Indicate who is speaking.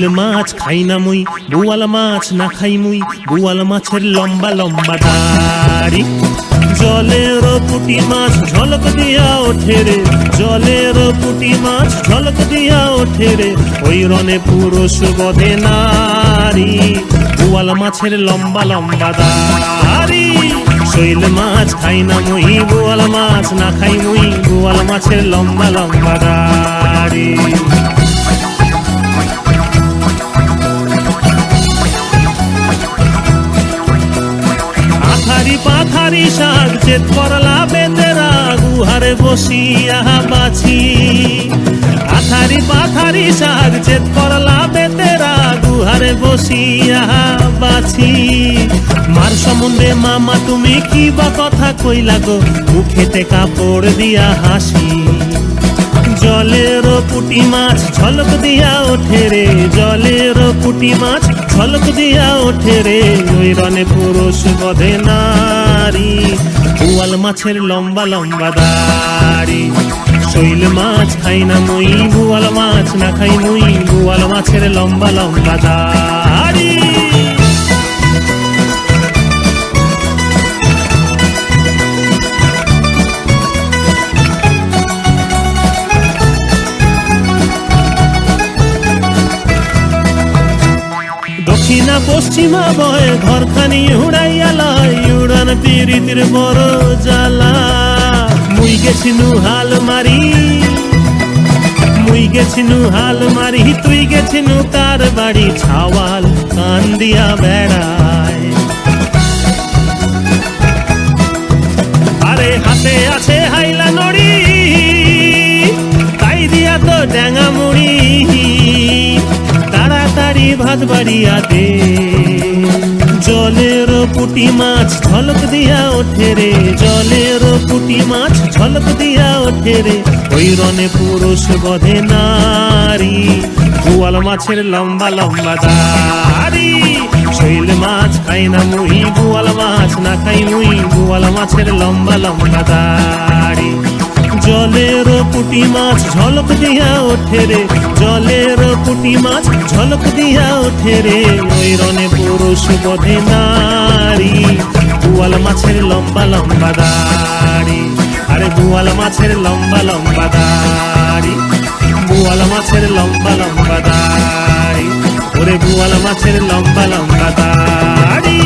Speaker 1: শৈল মাছ খাই না মুই, বোয়াল মাছ না খাই মুই, বোয়াল মাছের লম্বা লম্বা দাড়ি। জলের পুটি মাছ ঝলক দিয়া ওঠে রে, জলের পুটি মাছ ঝলক দিয়া ওঠে রে, ওই রনে পুরুষ বধে নারী। বোয়াল মাছের লম্বা লম্বা দাড়ি। শৈল মাছ খাই না মুই, বোয়াল মাছ না খাই মুই, বোয়াল মাছের লম্বা লম্বা দাড়ি। পাথারি শাক চেত করলা বেতেরা গুহারে বসিয়া বাছি আথারি পাথারি শাক চেত করলা বেতেরা গুহারে বসিয়া বাছি মার সম্বন্ধে মামা, তুমি কি বা কথা কইলা গো? মুখেতে কাপড় দিয়া হাসি। জলের পুটি মাছ ঝলক দিয়া ওঠে রে, জলের পুটি মাছ ঝলক দিয়া ওঠে রে। ওই রনে পুরুষ বধে নারী বোয়াল মাছের লম্বা লম্বা দাড়ি। শৈল মাছ খাই না মুই, বোয়াল মাছ না খাই মুই, বোয়াল মাছের লম্বা লম্বা দাড়ি। দক্ষিণা পশ্চিমা বয় ঘরখানি উড়াইয়া লয় উড়ান পিরিতির বড় জ্বালা। মুই গেছিনু হাল মারি। মুই গেছিনু হাল মারি। তুই গেছিনু কার বাড়ি ছাওয়াল কান দিয়া বেড়ায়। আরে হাতে আছে হাইলা নড়ি, তাই দিয়া তো ড্যাঙা মুড়ি। তাড়াতাড়ি ভাত বাড়িয়া দে। জলের পুটি মাছ ঝলক দিয়া ওঠে রে, জলের পুটি মাছ ঝলক দিয়া ওঠে রে। ওই রনে পুরুষ বধে নারী গোয়াল মাছের লম্বা লম্বা দাড়ি। শৈল মাছ খাই না মুই গোয়াল মাছ না খাই মুই গোয়াল মাছের লম্বা লম্বা দাড়ি। জলের পুটি মাছ ঝলক দিয়া ওঠে রে, জলের পুটি মাছ ঝলক দিয়া ওঠে রে। ওই রনে পুরুষ বধে নারী বুয়াল মাছের লম্বা লম্বা দাড়ি। আরে বুয়াল মাছের লম্বা লম্বা দাড়ি বুয়াল মাছের লম্বা লম্বা দাড়ি। ওরে বুয়াল মাছের লম্বা লম্বা দাড়ি।